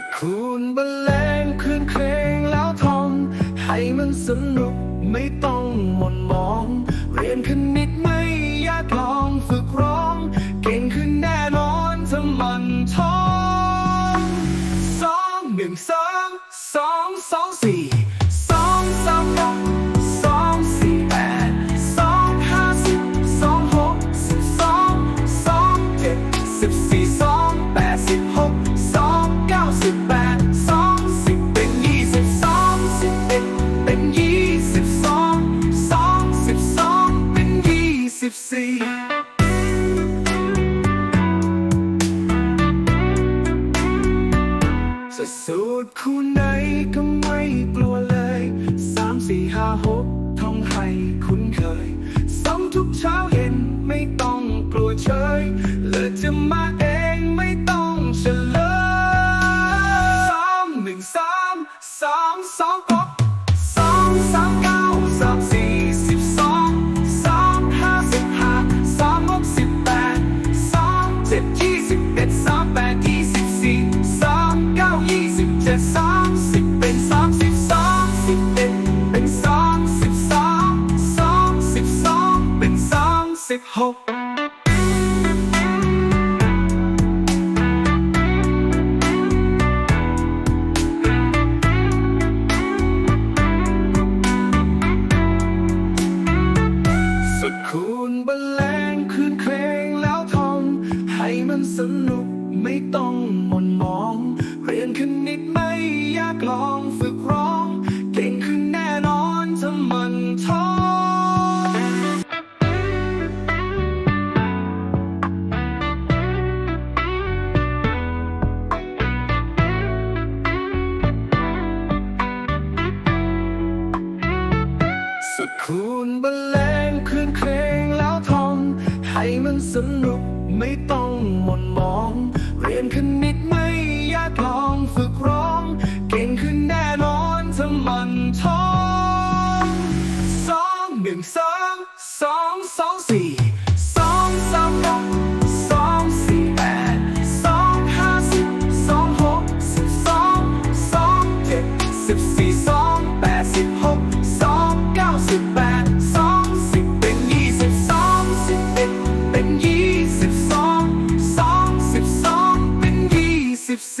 ดคูณบรรเลงคืนเครงแล้วทองให้มันสนุกไม่ต้องหม่นมอง เรียนคณิตไม่ยากลองฝึกร้อง สูตรคู่ไหนก็ไม่กลัวเลยสามสี่ห้าหกท่องให้คุ้นเคยซ้ำทุกเช้าเย็นไม่ต้องกลัวเฉยเลิศจะมา สิบหกสุดคูณบรรเลงคืนเพลงแล้วทองให้มันสนุกไม่ต้องม่นมอง เรียนคณิตไม่ยากลองฝึกร้อง คูณบรรเลงคืนเพลงแล้วท่องให้มันสนุกไม่ต้องหม่นมอง เรียนคณิตไม่ยากลองฝึกร้อง เก่งขึ้นแน่นอนถ้ามันท่องสองหนึ่งสองสองสองสี่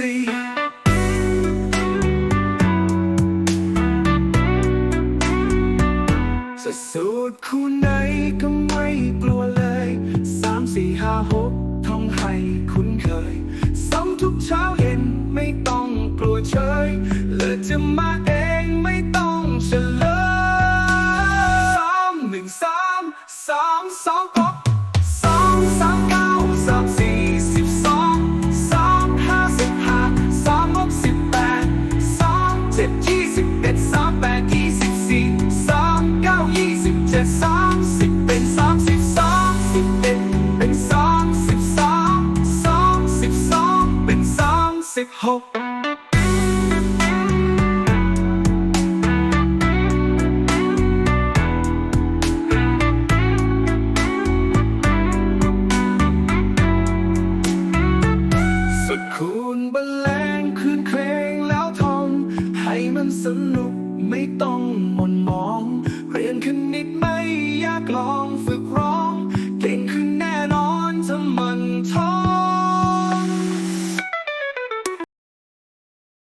see. สี่จะสูตรคู่ไหนก็ไม่กลัว เจ็ดสามสิบเป็นสามสิบสองสิบเอ็ดเป็นสองสิบสองสองสิบสองเป็นสองสิบหกสุดคูณบรรเลงคืนเพลงแล้วท่องให้มันสนุกไม่ต้อง